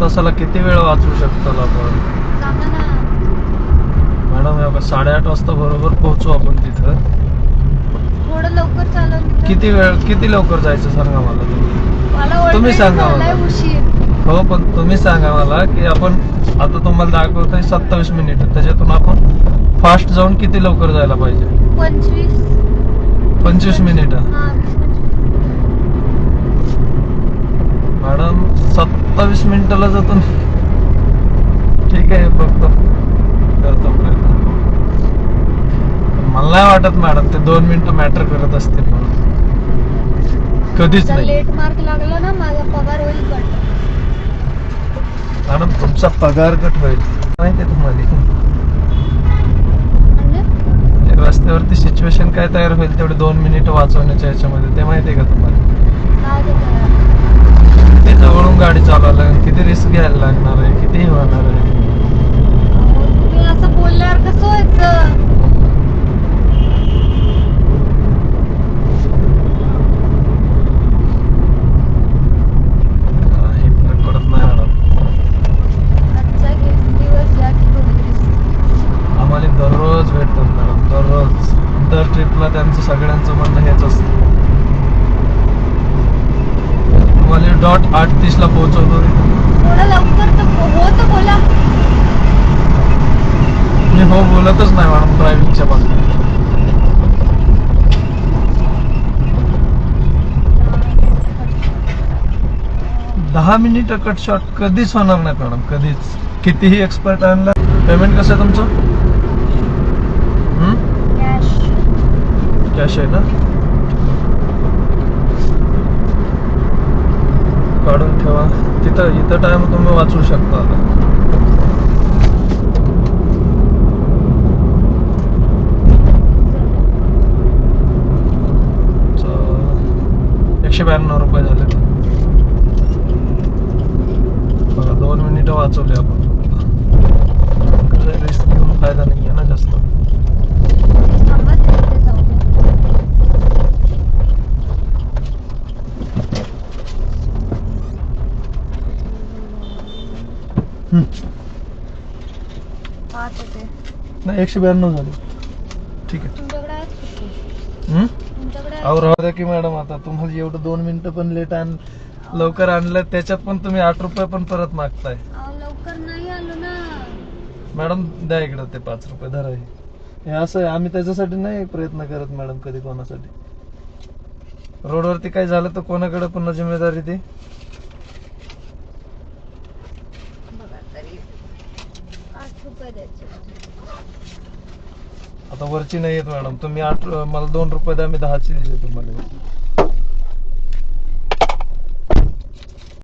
तासाला किती वेळ वाचवू शकतो आपण? मॅडम साडेआठ वाजता बरोबर पोहोचू आपण तिथं. थोडं लवकर चालव किती वेळ किती लवकर जायचं सांगा मला तुम्ही? सांगा मला. हो पण तुम्ही सांगा मला की आपण आता तुम्हाला दाखवतोय सत्तावीस मिनिट. त्याच्यातून आपण फास्ट जाऊन किती लवकर जायला पाहिजे? पंचवीस. पंचवीस मिनिट हा वीस पंचवीस मॅडम सत्तावीस मिनिटाला जातो. ठीक आहे बघतो. करतो प्रयत्न. मला नाही वाटत मॅडम ते दोन मिनिटं मॅटर करत असतील म्हणून. कधीच नाही. लेट मार्क लागला ना माझा पगार होईल कट मॅडम तुमचा पगार कट होईल. माहिती आहे तुम्हाला. म्हणजे? रस्त्यावरती सिच्युएशन काय तयार होईल तेवढे दोन मिनिटं वाचवण्याच्या याच्यामध्ये. ते माहिती आहे का तुम्हाला? किती जवळून गाडी चालवायला लागेल, किती रिस्क घ्यायला लागणार आहे किती होणार आहे? तुम्ही असं बोलल्यावर कसं व्हायचं? नाही मॅडम आजचा गे- दिवस या की थोडी risk. आम्हाला दररोज भेटतात मॅडम दररोज. दर ट्रिपला त्यांचं सगळ्यांचं म्हणणं हेच असतं. तुम्हाला डॉट आठ तीसला पोहोचवतो हो मी हो बोलतच नाही मॅडम ड्रायव्हिंगच्या बाबतीत दहा मिनिट कट शॉट कधीच होणार नाही मॅडम कधीच. कितीही एक्सपर्ट आणला पेमेंट कसं आहे तुमचं? कॅश कॅश आहे ना? इथं इथं टाइम तुम्ही वाचू शकता. एकशे ब्याण्णव रुपये झाले. बघा दोन मिनिटं वाचवले आपण रिस्क घेऊन फायदा नाही आहे ना जास्त थांबा तिथे जाऊ हम्म. पाच होते. नाही एकशे ब्याण्णव झाले. ठीक आहे. तुमच्याकडे आहेत किती हम्म? तुमच्याकडे अहो राहू द्या की मॅडम आता तुम्हाला एवढं दोन मिनिटं पण लेट आण लवकर आणलं त्याच्यात पण तुम्ही आठ रुपये पण परत मागताय. अहो, लवकर नाही आलो ना. मॅडम द्या इकडं ते पाच रुपये धरा हे. हे असं आहे आम्ही त्याच्यासाठी नाही प्रयत्न करत मॅडम कधी कोणासाठी. रोडवरती काय झालं तर कोणाकडे पुन्हा जिम्मेदारी ती बघा तरी. आठ रुपये द्यायचे. आता वरची नाही येत मॅडम. तुम्ही आठ मला दोन रुपये द्या मी दहाची दिली तुम्हाला.